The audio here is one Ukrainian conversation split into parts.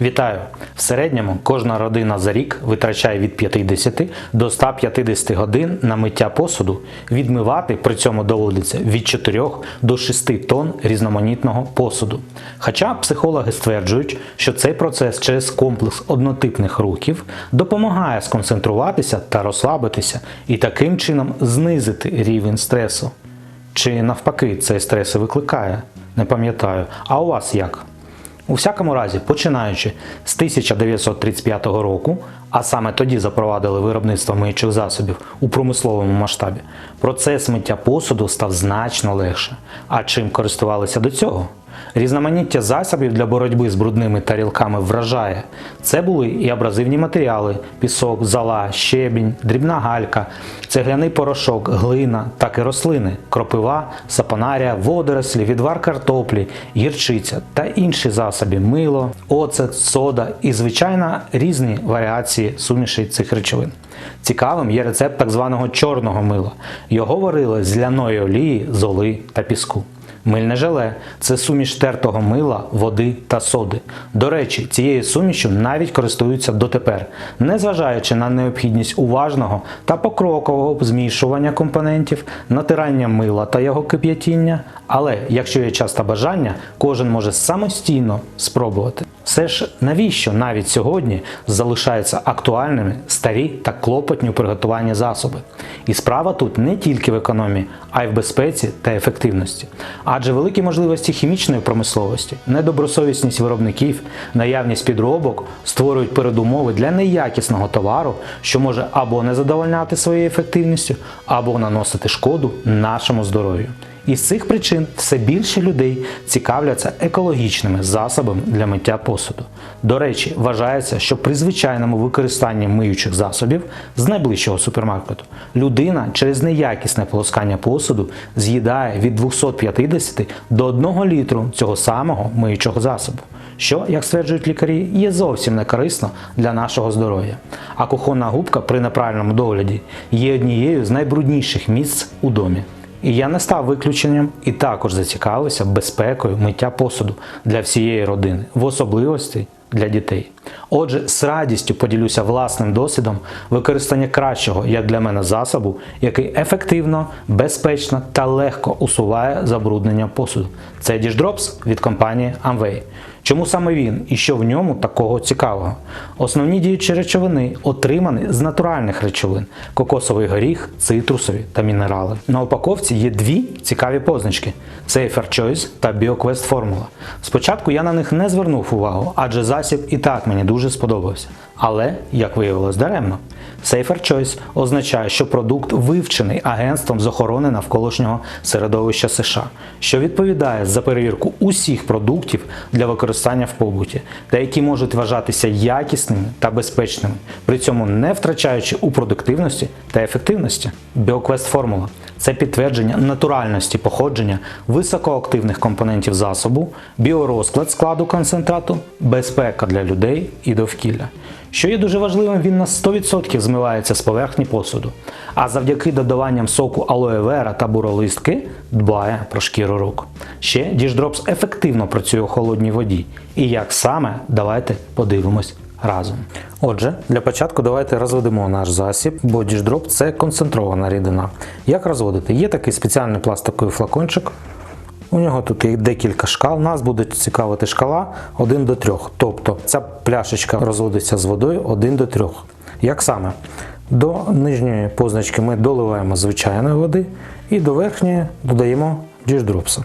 Вітаю! В середньому кожна родина за рік витрачає від 50 до 150 годин на миття посуду. Відмивати при цьому доводиться від 4 до 6 тонн різноманітного посуду. Хоча психологи стверджують, що цей процес через комплекс однотипних рухів допомагає сконцентруватися та розслабитися і таким чином знизити рівень стресу. Чи навпаки цей стрес викликає? Не пам'ятаю. А у вас як? У всякому разі, починаючи з 1935 року, а саме тоді запровадили виробництво миючих засобів у промисловому масштабі, процес миття посуду став значно легше. А чим користувалися до цього? Різноманіття засобів для боротьби з брудними тарілками вражає. Це були і абразивні матеріали: пісок, зола, щебінь, дрібна галька, цегляний порошок, глина, так і рослини, кропива, сапонарія, водорослі, відвар картоплі, гірчиця та інші засоби мило, оцет, сода і, звичайно, різні варіації сумішей цих речовин. Цікавим є рецепт так званого чорного мила. Його варили з ляної олії, золи та піску. Мильне желе це суміш тертого мила, води та соди. До речі, цією сумішю навіть користуються дотепер, незважаючи на необхідність уважного та покрокового змішування компонентів, натирання мила та його кип'ятіння. Але якщо є час та бажання, кожен може самостійно спробувати. Все ж навіщо навіть сьогодні залишаються актуальними старі та клопотні у приготуванні засоби? І справа тут не тільки в економії, а й в безпеці та ефективності. Адже великі можливості хімічної промисловості, недобросовісність виробників, наявність підробок створюють передумови для неякісного товару, що може або не задовольняти своєю ефективністю, або наносити шкоду нашому здоров'ю. Із цих причин все більше людей цікавляться екологічними засобами для миття посуду. До речі, вважається, що при звичайному використанні миючих засобів з найближчого супермаркету людина через неякісне полоскання посуду з'їдає від 250 до 1 літру цього самого миючого засобу. Що, як стверджують лікарі, є зовсім не корисно для нашого здоров'я. А кухонна губка при неправильному догляді є однією з найбрудніших місць у домі. І я не став виключенням і також зацікавився безпекою миття посуду для всієї родини, в особливості для дітей. Отже, з радістю поділюся власним досвідом використання кращого, як для мене, засобу, який ефективно, безпечно та легко усуває забруднення посуду. Це Drops від компанії Amway. Чому саме він і що в ньому такого цікавого? Основні діючі речовини отримані з натуральних речовин: кокосовий горіх, цитрусові та мінерали. На упаковці є дві цікаві позначки: Safer Choice та BioQuest Formula. Спочатку я на них не звернув увагу, адже засіб і так мені дуже сподобався. Але, як виявилось даремно, Safer Choice означає, що продукт вивчений агентством з охорони навколишнього середовища США, що відповідає за перевірку усіх продуктів для використання в побуті, та які можуть вважатися якісними та безпечними, при цьому не втрачаючи у продуктивності та ефективності. BioQuest формула це підтвердження натуральності походження високоактивних компонентів засобу, біорозклад складу концентрату, безпека для людей і довкілля. Що є дуже важливим, він на 100% змивається з поверхні посуду, а завдяки додаванням соку алоє вера та буролистки дбає про шкіру рук. Ще Drops ефективно працює у холодній воді. І як саме, давайте подивимось разом. Отже, для початку давайте розведемо наш засіб, бо Drop – це концентрована рідина. Як розводити? Є такий спеціальний пластиковий флакончик. У нього тут є декілька шкал. Нас буде цікавити шкала 1 до 3. Тобто ця пляшечка розводиться з водою 1 до 3. Як саме? До нижньої позначки ми доливаємо звичайної води і до верхньої додаємо діждропса.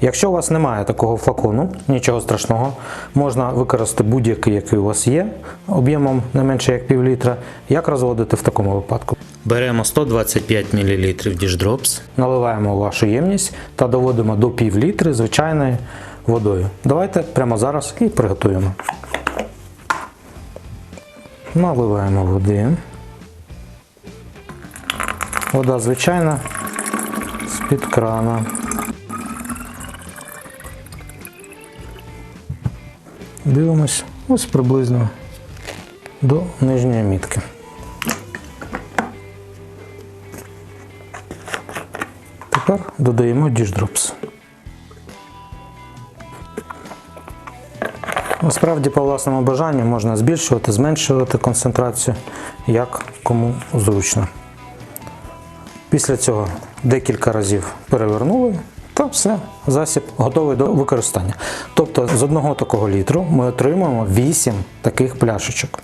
Якщо у вас немає такого флакону, нічого страшного, можна використати будь-який, який у вас є, об'ємом не менше як пів літра. Як розводити в такому випадку? Беремо 125 мл діждропс, наливаємо у вашу ємність та доводимо до пів літри звичайною водою. Давайте прямо зараз і приготуємо. Наливаємо води. Вода звичайна з-під крана. Дивимось ось приблизно до нижньої мітки. Тепер додаємо діждропс. Насправді, по власному бажанню можна збільшувати, зменшувати концентрацію, як кому зручно. Після цього декілька разів перевернули, та все, засіб готовий до використання. Тобто з одного такого літру ми отримуємо 8 таких пляшечок.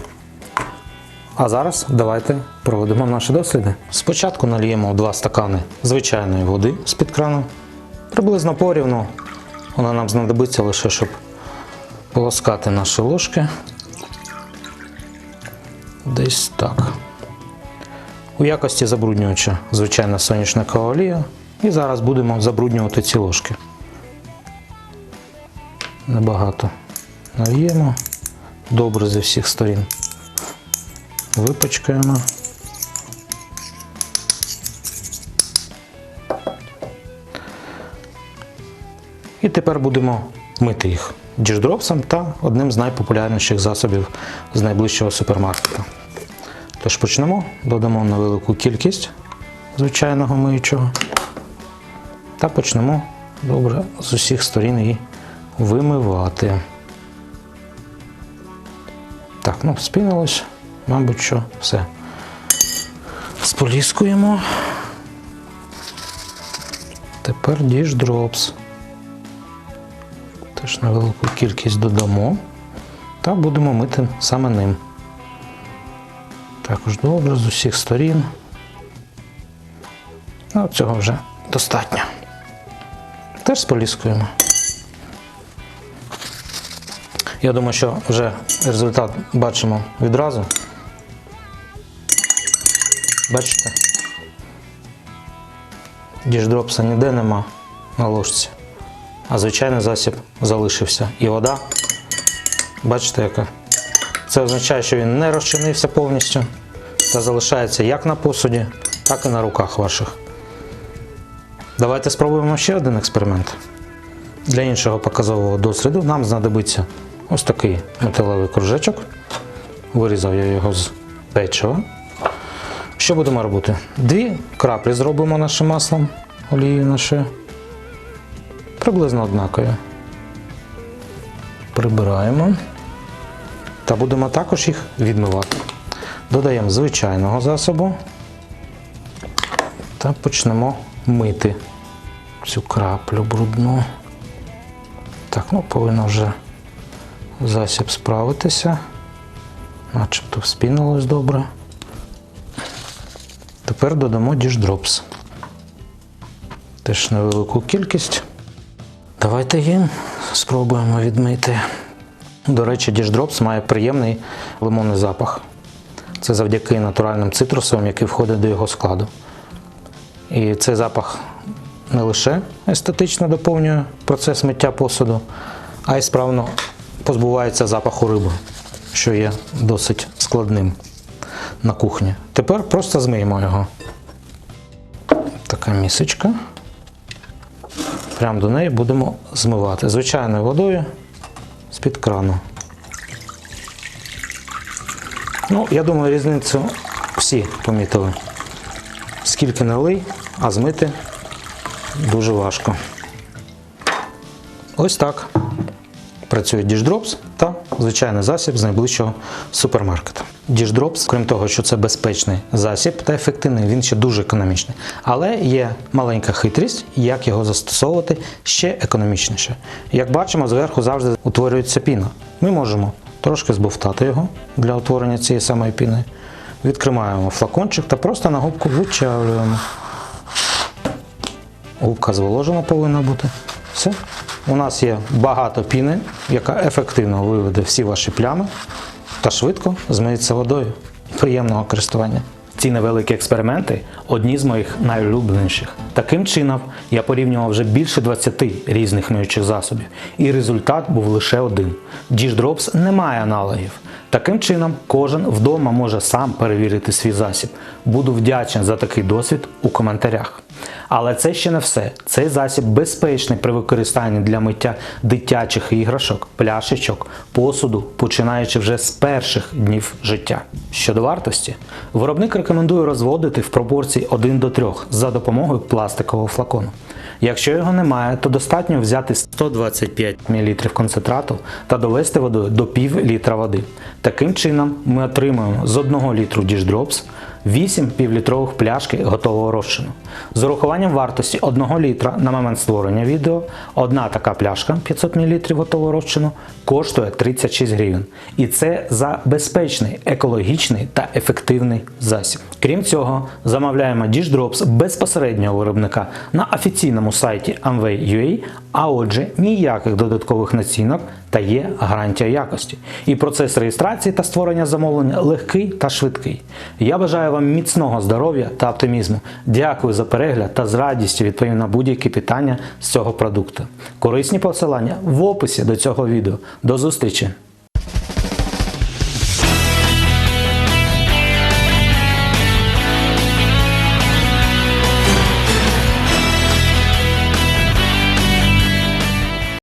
А зараз давайте проведемо наші досліди. Спочатку наліємо 2 стакани звичайної води з-під крану. Приблизно порівну. Вона нам знадобиться лише, щоб полоскати наші ложки. Десь так. У якості забруднювача звичайна соняшникова олія. І зараз будемо забруднювати ці ложки. Небагато нальємо. Добре зі всіх сторін. Випачкаємо. І тепер будемо мити їх діждропсом та одним з найпопулярніших засобів з найближчого супермаркету. Тож почнемо, додамо невелику кількість звичайного миючого та почнемо добре з усіх сторін її вимивати. Так, ну, спінилось, мабуть, що все. Споліскуємо. Тепер діждропс. Теж невелику кількість додамо та будемо мити саме ним. Також добре з усіх сторін. Ну, цього вже достатньо. Теж споліскуємо. Я думаю, що вже результат бачимо відразу. Бачите? Діждропса ніде нема на ложці, а звичайний засіб залишився. І вода, бачите, яка? Це означає, що він не розчинився повністю та залишається як на посуді, так і на руках ваших. Давайте спробуємо ще один експеримент. Для іншого показового досліду нам знадобиться ось такий металевий кружечок. Вирізав я його з печива. Що будемо робити? Дві краплі зробимо нашим маслом, олією нашою. Приблизно однакові. Прибираємо. Та будемо також їх відмивати. Додаємо звичайного засобу та почнемо мити цю краплю брудну. Так, ну повинно вже засіб справитися. Начебто вспінилось добре. Тепер додамо діждропс. Теж невелику кількість. Давайте їм спробуємо відмити. До речі, діждропс має приємний лимонний запах. Це завдяки натуральним цитрусовим, які входять до його складу. І цей запах не лише естетично доповнює процес миття посуду, а й справно позбувається запаху риби, що є досить складним на кухні. Тепер просто змиємо його. Така місочка. Прямо до неї будемо змивати звичайною водою з-під крану. Ну, я думаю, різницю всі помітили. Скільки налий, а змити дуже важко. Ось так працює діждропс та звичайний засіб з найближчого супермаркету. Діждропс, крім того, що це безпечний засіб та ефективний, він ще дуже економічний. Але є маленька хитрість, як його застосовувати ще економічніше. Як бачимо, зверху завжди утворюється піна. Ми можемо трошки збовтати його для утворення цієї самої піни. Відкриваємо флакончик та просто на губку вичавлюємо. Губка зволожена повинна бути. Все. У нас є багато піни, яка ефективно виведе всі ваші плями та швидко змиється водою. Приємного користування. Ці невеликі експерименти одні з моїх найулюбленіших. Таким чином, я порівнював вже більше 20 різних миючих засобів, і результат був лише один: Діждропс не має аналогів. Таким чином, кожен вдома може сам перевірити свій засіб. Буду вдячний за такий досвід у коментарях. Але це ще не все. Цей засіб безпечний при використанні для миття дитячих іграшок, пляшечок, посуду, починаючи вже з перших днів життя. Щодо вартості, виробник рекомендує розводити в пропорції 1 до 3 за допомогою пластикового флакону. Якщо його немає, то достатньо взяти 125 мл концентрату та довести воду до пів літра води. Таким чином ми отримуємо з 1 літру Dishdrops 8 півлітрових пляшки готового розчину. З урахуванням вартості 1 літра на момент створення відео, одна така пляшка 500 мл готового розчину коштує 36 гривень. І це за безпечний, екологічний та ефективний засіб. Крім цього, замовляємо Dishdrops безпосередньо у виробника на офіційному сайті Amway.ua, а отже, ніяких додаткових націнок та є гарантія якості. І процес реєстрації та створення замовлення легкий та швидкий. Я бажаю вам міцного здоров'я та оптимізму. Дякую за перегляд та з радістю відповім на будь-які питання з цього продукту. Корисні посилання в описі до цього відео. До зустрічі!